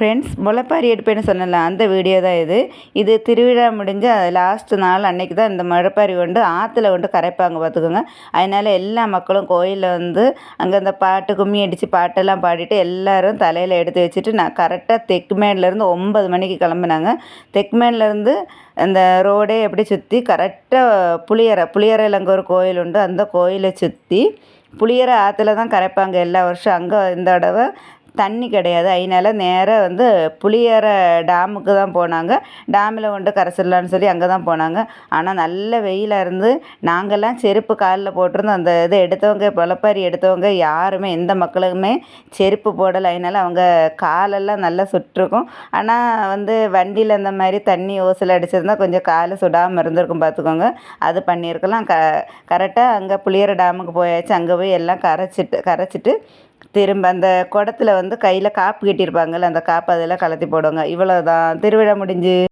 Friends முளைப்பாரி எடுப்பேன்னு சொன்னல அந்த வீடியோ தான் இது. இது திருவிழா முடிஞ்ச லாஸ்ட் நாள் அன்னைக்கு தான் இந்த முளைப்பாரி கொண்டு ஆற்றுல கொண்டு கரைப்பாங்க பார்த்துக்கோங்க. அதனால் எல்லா மக்களும் கோயிலில் வந்து அங்கே அந்த பாட்டு கும்மி அடித்து பாட்டெல்லாம் பாடிட்டு எல்லோரும் தலையில் எடுத்து வச்சுட்டு நான் கரெக்டாக தெக்குமேட்லேருந்து ஒம்பது மணிக்கு கிளம்புனாங்க. தெக்குமேட்லேருந்து அந்த ரோடே எப்படி சுற்றி கரெக்டாக புளியரை புளியரையில் அங்கே ஒரு கோயில் உண்டு. அந்த கோயிலை சுற்றி புளியரை ஆற்றுல தான் கரைப்பாங்க எல்லா வருஷம். அங்கே இந்த தடவை தண்ணி கிடையாது. அதனால நேராக வந்து புளியற டேமுக்கு தான் போனாங்க. டேமில் கொண்டு கரைச்சிடலான்னு சொல்லி அங்கே தான் போனாங்க. ஆனால் நல்ல வெயிலாக இருந்து நாங்கள்லாம் செருப்பு காலில் போட்டிருந்தோம். அந்த இதை எடுத்தவங்க பொலப்பாரி எடுத்தவங்க யாருமே எந்த மக்களுமே செருப்பு போடலை. அதனால் அவங்க காலெல்லாம் நல்லா சுட்டிருக்கும். ஆனால் வந்து வண்டியில் இந்த மாதிரி தண்ணி ஓசில் அடிச்சிருந்தா கொஞ்சம் காலை சுடாமல் இருந்திருக்கும் பார்த்துக்கோங்க அது பண்ணியிருக்கலாம். க கரெக்டாக அங்கே புளியற டேமுக்கு போயாச்சு. அங்கே போய் எல்லாம் கரைச்சிட்டு கரைச்சிட்டு திரும்ப அந்த குடத்துல வந்து கையில் காப்பு கட்டியிருப்பாங்கல்ல அந்த காப்பு அதெல்லாம் கழட்டி போடுவாங்க. இவ்வளோ தான் திருவிழா முடிஞ்சு.